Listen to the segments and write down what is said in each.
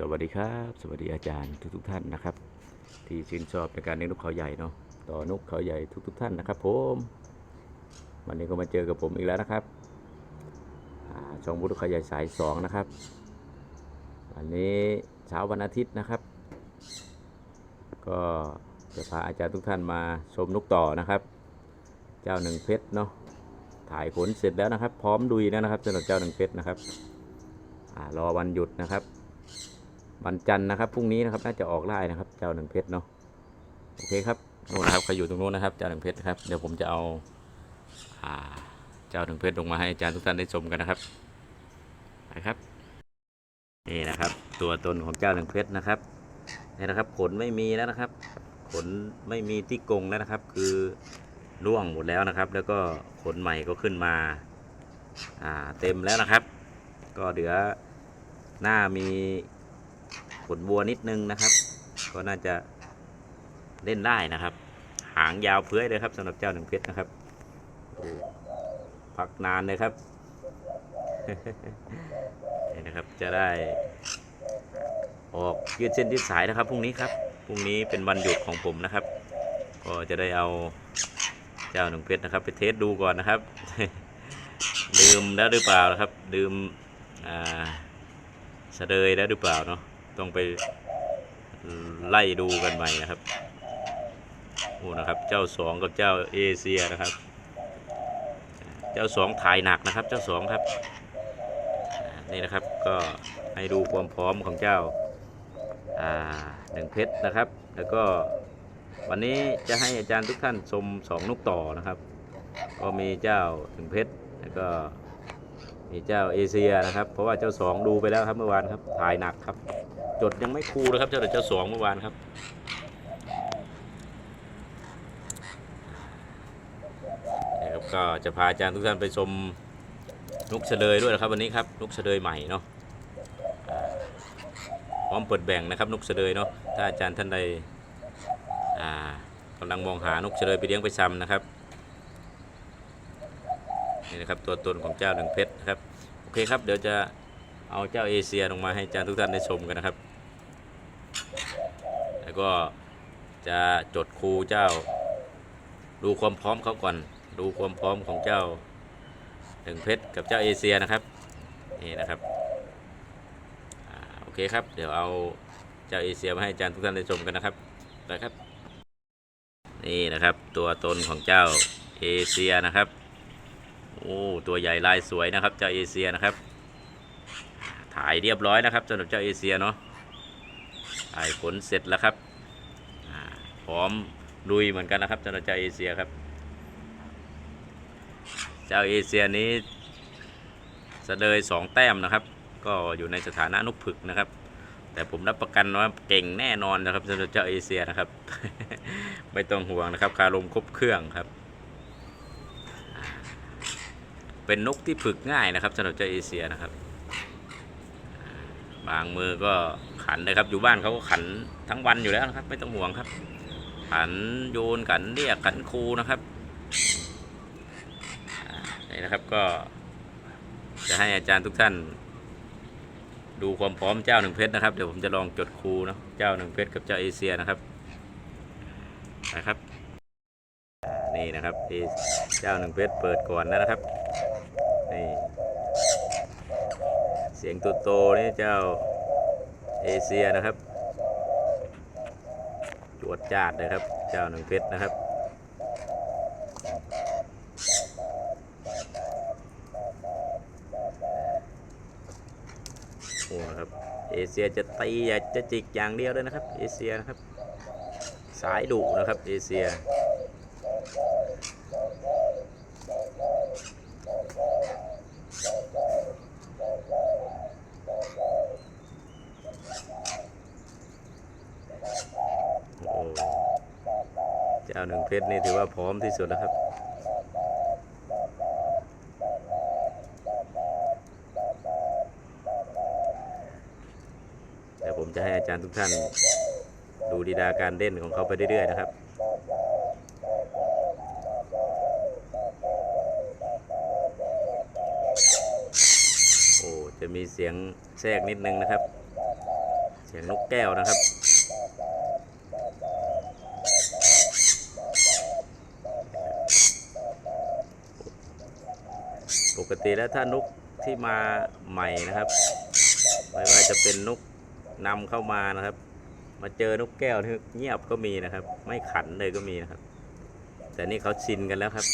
สวัสดีครับ สวัสดีอาจารย์ทุกๆท่านนะครับ ที่ชื่นชอบในการเลี้ยงนกเขาใหญ่เนาะต่อนกเขาใหญ่ทุกๆท่านนะครับผมวันนี้ก็มาเจอกับผมอีกแล้วนะครับช่องบุตรเขาใหญ่สายสองนะครับวันนี้เช้าวันอาทิตย์นะครับ ก็จะพาอาจารย์ทุกท่านมาชมนกต่อนะครับ เจ้าหนึ่งเพชรเนาะถ่ายขนเสร็จแล้วนะครับ พร้อมดุยแล้วนะครับสำหรับเจ้าหนึ่งเพชรนะครับรอวันหยุดนะครับ วันจันทร์นะครับพรุ่งนี้นะครับน่าจะออกไล่นะครับ เจ้าหนึ่งเพชรเนาะโอเคครับนู่นนะครับเขาอยู่ตรงนู้นนะครับ เจ้าหนึ่งเพชรนะครับเดี๋ยวผมจะเอาอ่าเจ้าหนึ่งเพชรลงมาให้อาจารย์ทุกท่านได้ชมกันนะครับนะครับนี่นะครับ ตัวตนของเจ้าหนึ่งเพชรนะครับนี่นะครับ ขนไม่มีแล้วนะครับ ขนไม่มีที่กงแล้วนะครับ คือร่วงหมดแล้วนะครับ แล้วก็ขนใหม่ก็ขึ้นมาอ่าเต็มแล้วนะครับ ก็เหลือหน้ามี ขนบัวนิดนึงนะครับ ก็น่าจะเล่นได้นะครับ หางยาวเพื้อยเลยครับสำหรับเจ้าหนึ่งเพชรนะครับพักนานเลยครับนี่นะครับ จะได้ออกยืดเส้นยืดสายนะครับพรุ่งนี้ครับพรุ่งนี้เป็นวันหยุดของผมนะครับ ก็จะได้เอาเจ้าหนึ่งเพชรนะครับ ไปเทสดูก่อนนะครับดื่มแล้วหรือเปล่านะครับ ดื่มอ่าเสดยแล้วหรือเปล่าเนาะ ต้องไปไล่ดูกันใหม่นะครับโอ้นะครับ เจ้าสองกับเจ้าเอเชียนะครับ เจ้าสองถ่ายหนักนะครับ เจ้าสองครับนี่นะครับก็ให้ดูความพร้อมของเจ้าหนึ่งเพชรนะครับ แล้วก็วันนี้จะให้อาจารย์ทุกท่านชมสองนกต่อนะครับ ก็มีเจ้าหนึ่งเพชรแล้วก็มีเจ้าเอเชียนะครับ เพราะว่าเจ้าสองดูไปแล้วครับเมื่อวานครับถ่ายหนักครับ จดยังไม่คูลนะครับเจ้าเจ้าสองเมื่อวานครับนี่ครับก็จะพาอาจารย์ทุกท่านไปชมนกเฉลยด้วยนะครับวันนี้ครับนกเฉลยใหม่เนาะพร้อมเปิดแบ่งนะครับนกเฉลยเนาะถ้าอาจารย์ท่านใดอ่ากำลังมองหานกเฉลยไปเลี้ยงไปซ้ำนะครับนี่นะครับตัวตนของเจ้าหนึ่งเพชรนะครับโอเคครับเดี๋ยวจะเอาเจ้าเอเชียลงมาให้อาจารย์ทุกท่านได้ชมกันนะครับ ก็จะจดครูเจ้า ดูความพร้อมเขาก่อน ดูความพร้อมของเจ้าหนึ่งเพชรกับเจ้าเอเชียนะครับนี่นะครับอโอเคครับ เดี๋ยวเอาเจ้าเอเชียมาให้อาจารย์ทุกท่านได้ชมกันนะครับนะครับ นี่นะครับตัวตนของเจ้าเอเชียนะครับโอ้ตัวใหญ่ลายสวยนะครับเจ้าเอเชียนะครับถ่ายเรียบร้อยนะครับสำหรับเจ้าเอเชียเนาะ ถ่ายผลเสร็จแล้วครับพร้อมลุยเหมือนกันนะครับสำหรับเจ้าเอเชียครับ เจ้าเอเชียนี้สเสดยสองแต้มนะครับ ก็อยู่ในสถานะนุกผึกนะครับ แต่ผมรับประกันว่าเก่งแน่นอนนะครับสำหรับเจ้าเอเชียนะครับ ไม่ต้องห่วงนะครับคารมครบเครื่องครับ เป็นนกที่ฝึกง่ายนะครับสำหรับเจ้าเอเชียนะครับ บางมือก็ขันเลยครับ อยู่บ้านเขาก็ขันทั้งวันอยู่แล้วนะครับ ไม่ต้องห่วงครับ ขันโยนขันเรียกขันครูนะครับนี่นะครับก็ จะให้อาจารย์ทุกท่าน ดูความพร้อมเจ้าหนึ่งเพชรนะครับ เดี๋ยวผมจะลองจดครูนะเจ้าหนึ่งเพชรกับเจ้าเอเชียนะครับนะครับนี่นะครับเอเจ้าหนึ่งเพชรเปิดก่อนแล้วนะครับนี่ เสียงตัวโตนี่เจ้าเอเชียนะครับ จวดจาดเลยครับ เจ้าหนึ่งเพชรนะครับโอ้ครับเอเชียจะตีอยากจะจิกอย่างเดียวเลยนะครับ เอเชียนะครับ สายดุนะครับ เอเชีย โอ้ เจ้าหนึ่งเพชรนี่ถือว่าพร้อมที่สุดแล้วครับ เดี๋ยวผมจะให้อาจารย์ทุกท่าน ดูดีดาการเล่นของเขาไปเรื่อย ๆ นะครับโอ้จะมีเสียงแทรกนิดนึงนะครับ เสียงนกแก้วนะครับ กติแล้วถ้านกที่มาใหม่นะครับไม่ว่าจะเป็นนกนำเข้ามานะครับ มาเจอนกแก้วที่เงียบก็มีนะครับ ไม่ขันเลยก็มีนะครับ แต่นี่เขาชินกันแล้วครับ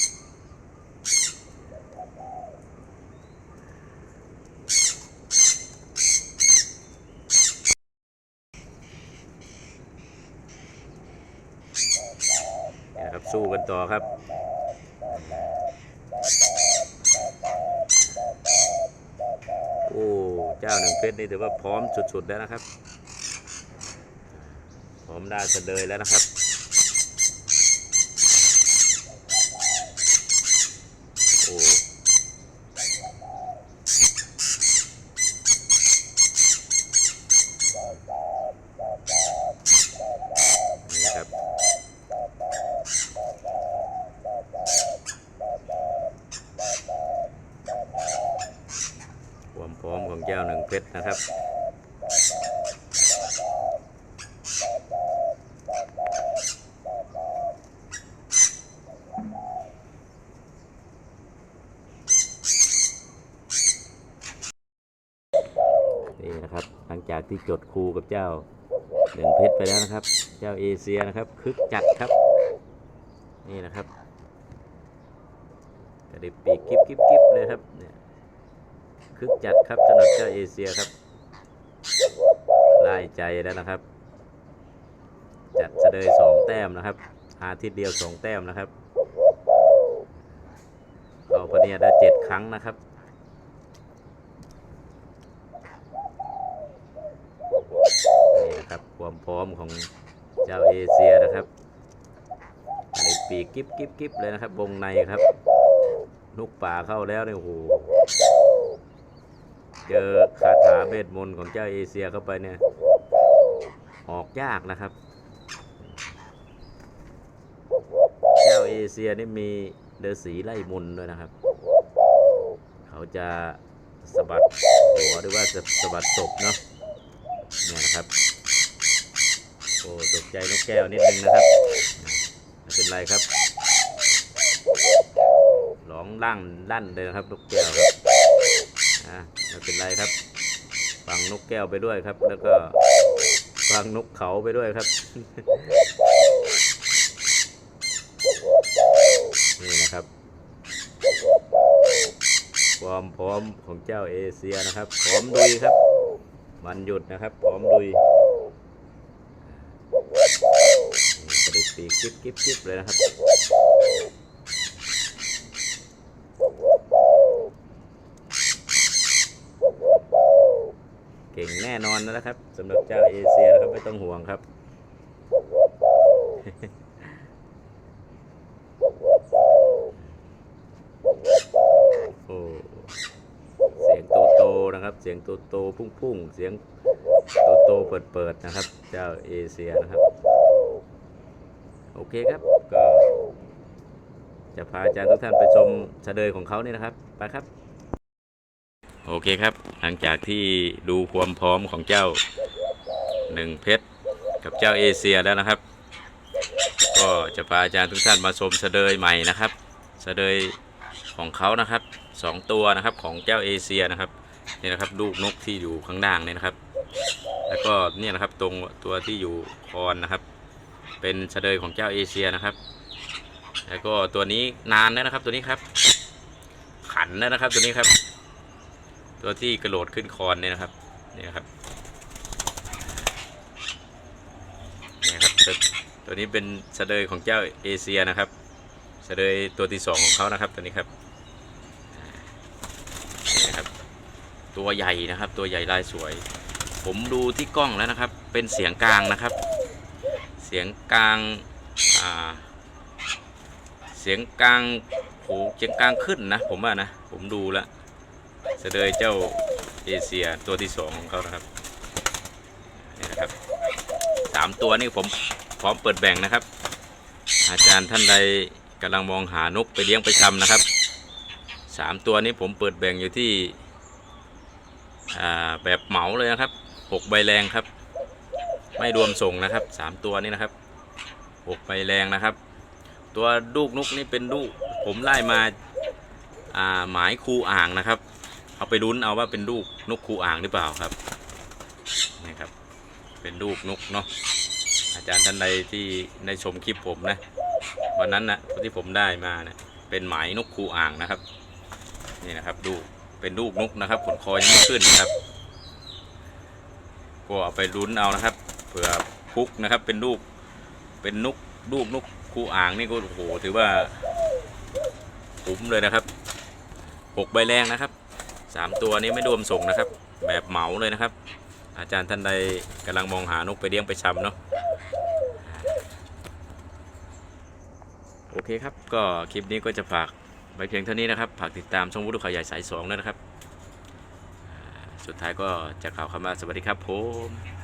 เนี่ยครับสู้กันต่อครับ โอ้เจ้าหนึ่งเพชรนี่ถือว่าพร้อมสุดๆแล้วนะครับ พร้อมได้จะเลยแล้วนะครับ โอ้ นี่ครับ ความพร้อมของเจ้าหนึ่งเพชรนะครับ นี่นะครับ หลังจากที่จดครูกับเจ้าหนึ่งเพชรไปแล้วนะครับ เจ้าเอเชียนะครับ คึกจัดครับ นี่นะครับกระดิบปีกกิ๊บกิ๊บกิ๊บเลยครับเนี่ย คึกจัดครับสำหรับเจ้าเอเชียครับไล่ใจแล้วนะครับ จัดเสดยสองแต้มนะครับ อาทิตย์เดียวสองแต้มนะครับเข้าพะเนียได้เจ็ดครั้งนะครับนี่นะครับความพร้อมของเจ้าเอเชียนะครับอะไรปีกกิ๊บกิ๊บกิ๊บเลยนะครับวงในครับนุกป่าเข้าแล้วเนี่ยโอ้โห เจอคาถาเบสมนต์ของเจ้าเอเชียเข้าไปเนี่ย ออกยากนะครับ เจ้าเอเชียนี่มีเดือสีไล่มนด้วยนะครับ เขาจะสะบัดหัวหรือว่าจะสะบัดศพเนาะเนี่ยนะครับ โอ้ตกใจนกแก้วนิดนึงนะครับไม่เป็นไรครับร้องลั่งลั่นเลยนะครับนกแก้วครับ อะไม่เป็นไรครับ ฟังนกแก้วไปด้วยครับ แล้วก็ฟังนกเขาไปด้วยครับ นี่นะครับ ความพร้อมของเจ้าเอเชียนะครับ พร้อมดุยครับวันหยุดนะครับ พร้อมดุยกระดิกปีกกิ๊บกิ๊บกิ๊บเลยนะครับ เก่งแน่นอนนะครับสำหรับเจ้าเอเชียนะครับไม่ต้องห่วงครับ โอ้เสียงโตโตๆนะครับ เสียงโตโตๆพุ่งๆเสียงโตโตๆเปิดๆนะครับ เจ้าเอเชียนะครับ โอเคครับก็จะพาอาจารย์ทุกท่านไปชมเฉลยของเขานี่นะครับ ไปครับ โอเคครับ หลังจากที่ดูความพร้อมของเจ้าหนึ่งเพชรกับเจ้าเอเชียแล้วนะครับ ก็จะพาอาจารย์ทุกท่านมาชมเสดยใหม่นะครับเสดยของเขานะครับสองตัวนะครับของเจ้าเอเชียนะครับนี่นะครับลูกนกที่อยู่ข้างล่างนี่นะครับ แล้วก็เนี่ยนะครับตรงตัวที่อยู่คอนนะครับ เป็นเสดยของเจ้าเอเชียนะครับ แล้วก็ตัวนี้นานแล้วนะครับตัวนี้ครับ ขันแล้วนะครับตัวนี้ครับ ตัวที่กระโดดขึ้นคอนเนี่ยนะครับนี่นะครับนี่ครับตัวนี้เป็นเสดยของเจ้าเอเชียนะครับเสดยตัวที่สองของเขานะครับตัวนี้ครับนี่นครับ ตัวใหญ่นะครับ ตัวใหญ่ลายสวย ผมดูที่กล้องแล้วนะครับ เป็นเสียงกลางนะครับ เสียงกลางอ่าเสียงกลางโหเสียงกลางขึ้นนะ ผมว่านะ ผมดูแล้ว เสดยเจ้าเอเชียตัวที่สองของเขานะครับนี่นะครับสามตัวนี่ผมพร้อมเปิดแบ่งนะครับ อาจารย์ท่านใดกำลังมองหานกไปเลี้ยงไปทำนะครับสามตัวนี้ผมเปิดแบ่งอยู่ที่แบบเหมาเลยนะครับหกใบแรงครับ ไม่รวมส่งนะครับสามตัวนี้นะครับหกใบแรงนะครับ ตัวลูกนกนี่เป็นลูกผมไล่มาอ่าหมายคูอ่างนะครับ เอาไปลุ้นเอาว่าเป็นลูกนกคูอ่างหรือเปล่าครับนี่ครับ เป็นลูกนกเนาะอาจารย์ท่านใดที่ได้ชมคลิปผมนะวันนั้นนะที่ผมได้มาเนะเป็นหมายนกคูอ่างนะครับ นี่นะครับดูเป็นลูกนกนะครับขนคอยังไม่ขึ้นนะครับก็เอาไปลุ้นเอานะครับเผื่อพุกนะครับเป็นลูกเป็นนกลูกนกคูอ่างนี่ก็โอ้โหถือว่าคุ้มเลยนะครับหกใบแรงนะครับ สามตัวนี้ไม่รวมส่งนะครับ แบบเหมาเลยนะครับ อาจารย์ท่านใดกำลังมองหานกไปเลี้ยงไปชำเนาะโอเคครับ ก็คลิปนี้ก็จะฝากไว้เพียงเท่านี้นะครับฝากติดตามช่องวุฒิข่าวใหญ่สายสองด้วยนะครับ สุดท้ายก็จะกล่าวคำว่าสวัสดีครับผม